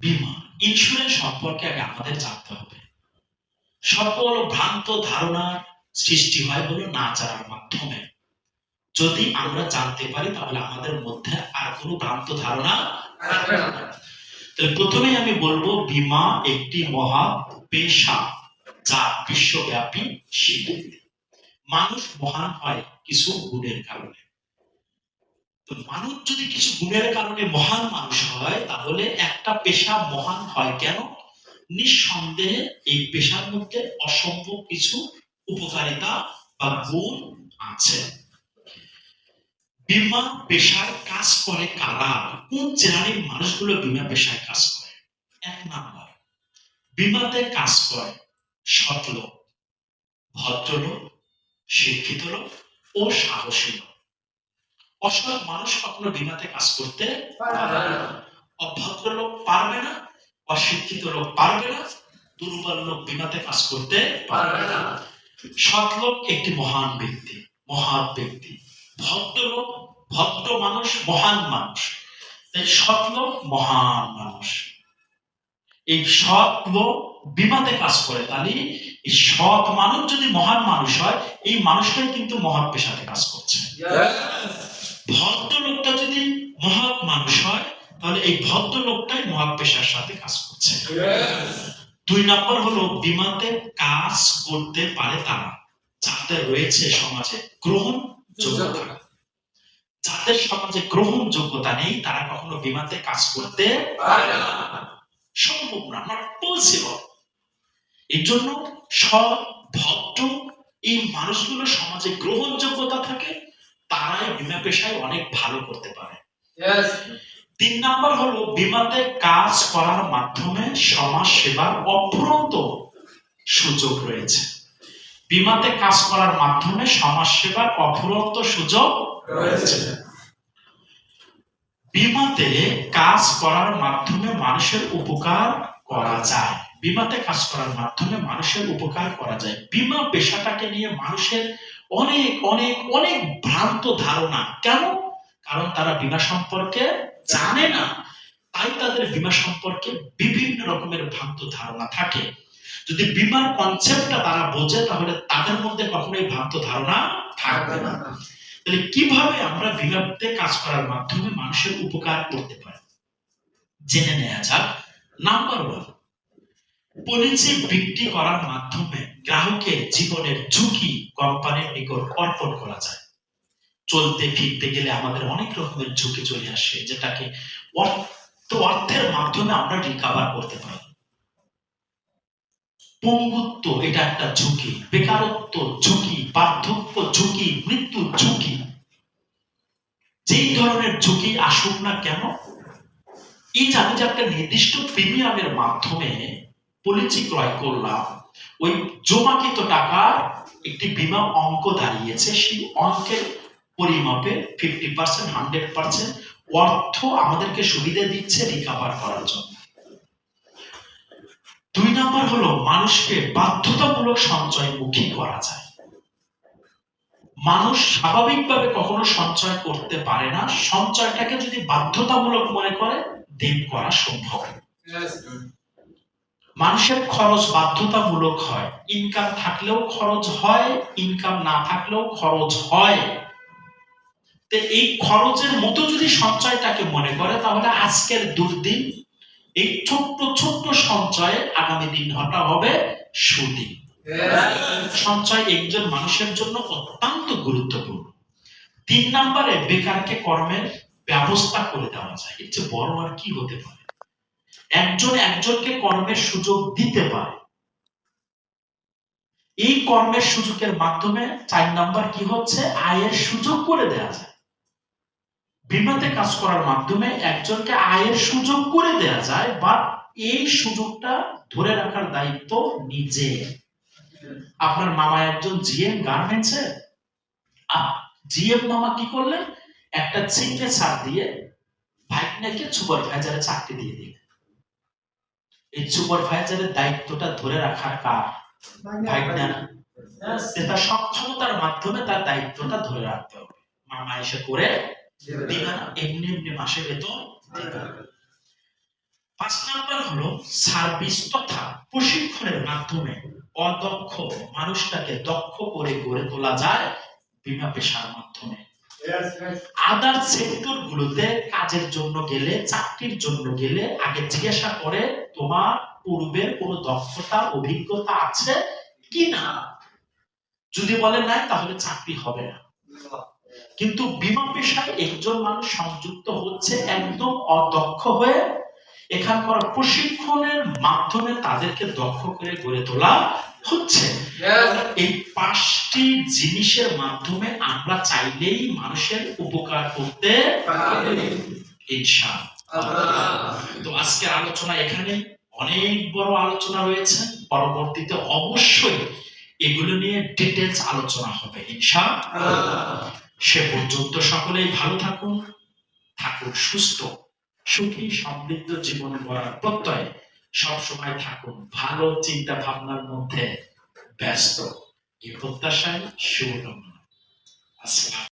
বিমা ইন্স্যুরেন্স সম্পর্কে আগে আমাদের জানতে হবে। সকল ভ্রান্ত ধারণার সৃষ্টি হয় হলো না জানার মাধ্যমে। যদি আমরা জানতে পারি, তাহলে আমাদের মধ্যে আর কোনো ভ্রান্ত ধারণা তাহলে প্রথমেই আমি বলব, বীমা একটি মহা পেশা যা বিশ্বব্যাপী মানুষ মহান হয় কিছু গুণের কারণে। মানুষ যদি কিছু গুণের কারণে মহান মানুষ হয়, তাহলে একটা পেশা মহান হয় কেন? নিঃসন্দেহে এই পেশার মধ্যে অসম্ভব কিছু উপকারিতা বা গুণ আছে। বিমা পেশায় কাজ করে কারা? কোন শ্রেণির মানুষগুলো বিমা পেশায় কাজ করে? এক নাম্বার, বিমাতে কাজ করে সৎ লোক, ভদ্রলোক, শিক্ষিত লোক ও সাহসী লোক। অসৎ মানুষ কখনো বিমাতে কাজ করতে পারবে না। অভদ্র লোক পারবে না অশিক্ষিত লোক পারবে না দুর্বল লোক বিমাতে কাজ করতে পারবে না। সৎ লোক একটি মহান ব্যক্তি মহান ব্যক্তি। ভদ্র লোক ভদ্র মানুষ মহান মানুষ। তাই সৎ লোক মহান মানুষ। এই সৎ লোক বিমাতে কাজ করে তাহলে এই সৎ মানুষ যদি মহান মানুষ হয় এই মানুষটাই কিন্তু মহান পেশাতে কাজ করছে। ভদ্র লোকটা যদি মহৎ মানুষ হয়, তাহলে এই ভদ্র লোকটাই মহৎ পেশার সাথে কাজ করছে। দুই নম্বর হলো, বিমাতে কাজ করতে পারে তারা। যাদের রয়েছে সমাজে গ্রহণ যোগ্যতা। যাদের সমাজে গ্রহণ যোগ্যতা নেই, তারা কখনো বিমাতে কাজ করতে পারবে না। সম্ভব না নট পসিবল এর জন্য সৎ, ভদ্র এই মানুষগুলো সমাজে গ্রহণযোগ্যতা থাকে তারাই বিমা পেশায় অনেক ভালো করতে পারে। তিন নাম্বার হলো বিমাতে কাজ করার মাধ্যমে সমাজ সেবার অফুরন্ত সুযোগ রয়েছে। বিমাতে কাজ করার মাধ্যমে সমাজ সেবার অফুরন্ত সুযোগ রয়েছে। বিমাতে কাজ করার মাধ্যমে মানুষের উপকার করা যায়। বিমাতে কাজ করার মাধ্যমে মানুষের উপকার করা যায়। বিমা পেশাটাকে নিয়ে মানুষের অনেক অনেক অনেক ভ্রান্ত ধারণা। কেন? কারণ তারা বিমা সম্পর্কে জানে না। তাই তাদের বিমা সম্পর্কে বিভিন্ন রকমের ভ্রান্ত ধারণা থাকে। যদি বিমার কনসেপ্টটা তারা বোঝে, তাহলে তাদের মধ্যে কখনোই ভ্রান্ত ধারণা থাকবে না। তাহলে কীভাবে আমরা বিমাতে কাজ করার মাধ্যমে মানুষের উপকার করতে পারি? জেনে নেওয়া যাক। নাম্বার ওয়ান পলিসি বিক্রি করার মাধ্যমে গ্রাহকের জীবনের ঝুঁকি কোম্পানির নিকট অর্পণ করা যায়। চলতে ফিরতে গেলে আমাদের অনেক রকমের ঝুঁকি চলে আসে, যেটাকে অর্থ, অর্থের মাধ্যমে আমরা রিকাভার করতে পারি। পঙ্গুত্ব, এটা একটা ঝুঁকি, বেকারত্ব ঝুঁকি বার্ধক্য ঝুঁকি, মৃত্যু ঝুঁকি। যেই ধরনের ঝুঁকি আসুক না কেন, এই আমি যে একটা নির্দিষ্ট প্রিমিয়ামের মাধ্যমে পলিসি ক্রয় করলাম, ওই জমাকৃত টাকার একটি বিমা অঙ্ক দাঁড়িয়েছে, সেই অঙ্কের পরিমাপে ফিফটি পার্সেন্ট হান্ড্রেড পার্সেন্ট অর্থ আমাদেরকে সুবিধা দিচ্ছে রিকাভার করার জন্য। দুই নম্বর হলো মানুষকে বাধ্যতামূলক সঞ্চয়মুখী করা যায়। মানুষ স্বাভাবিকভাবে কখনো সঞ্চয় করতে পারে না, সঞ্চয়টাকে যদি বাধ্যতামূলক মনে করে দেন করা সম্ভব. মানুষের খরচ বাধ্যতামূলক হয়। ইনকাম থাকলেও খরচ হয় ইনকাম না থাকলেও খরচ হয়। তো এই খরচের মতো যদি সঞ্চয়টাকে মনে করে, তাহলে আজকের দুর্দিন, এই ছোট্ট ছোট্ট সঞ্চয়ে আগামী দিন হটা হবে সুদিন। সঞ্চয় একজন মানুষের জন্য অত্যন্ত গুরুত্বপূর্ণ। তিন নম্বরে বেকারকে কর্মের ব্যবস্থা করে দেওয়া যায়। এর চেয়ে বড় আর কি হতে পারে? একজন একজনকে কর্মের সুযোগ দিতে পারে। এই কর্মের সুযোগের মাধ্যমে চার নাম্বার কি হচ্ছে? আয়ের সুযোগ করে দেওয়া যায়। বিমাতে কাজ করার মাধ্যমে একজনকে আয়ের সুযোগ করে দেওয়া যায়, বা এই সুযোগটা ধরে রাখার দায়িত্ব নিজে। আপনার মামা একজন জিএম গার্মেন্টসে। জিএম মামা কি করলেন? একটা সিগনেচার দিয়ে ভাইটনাকে সুপারভাইজারে চাকরি দিয়ে দিলেন। এই সুপারভাইজারের দায়িত্বটা ধরে রাখার কার. তার সক্ষমতার মাধ্যমে তার দায়িত্বটা ধরে রাখতে হবে মামা এসে করে দিবে এমনি এমনি মাসে বেতন পাঁচ নাম্বার হলো সার্ভিস তথা প্রশিক্ষণের মাধ্যমে অদক্ষ মানুষটাকে দক্ষ করে গড়ে তোলা যায় বিমা পেশার মাধ্যমে. আদার সেক্টর গুলোতে কাজের জন্য গেলে, চাকরির জন্য গেলে আগে জিজ্ঞাসা করে তোমার পূর্বের কোনো দক্ষতা, অভিজ্ঞতা আছে কি না যদি বলে নাই, তাহলে চাকরি হবে না কিন্তু বিমা পেশায় একজন মানুষ সংযুক্ত হচ্ছে একদম অদক্ষ হয়ে এখানকার প্রশিক্ষণের মাধ্যমে তাদেরকে দক্ষ করে গড়ে তোলা হচ্ছে. এই পাঁচটি জিনিসের মাধ্যমে আমরা চাইলেই মানুষের উপকার করতে তো আজকে আলোচনা এখানে অনেক বড় আলোচনা রয়েছে। পরবর্তীতে অবশ্যই এগুলো নিয়ে ডিটেলস আলোচনা হবে ইনশা. সে পর্যন্ত সকলেই ভালো থাকুন থাকুন সুস্থ সুখী সমৃদ্ধ জীবন গড়ার প্রত্যয় সবসময় থাকুন ভালো চিন্তা ভাবনার মধ্যে। ব্যস্ত। এই প্রত্যাশায় শুভকামনা আসসালাম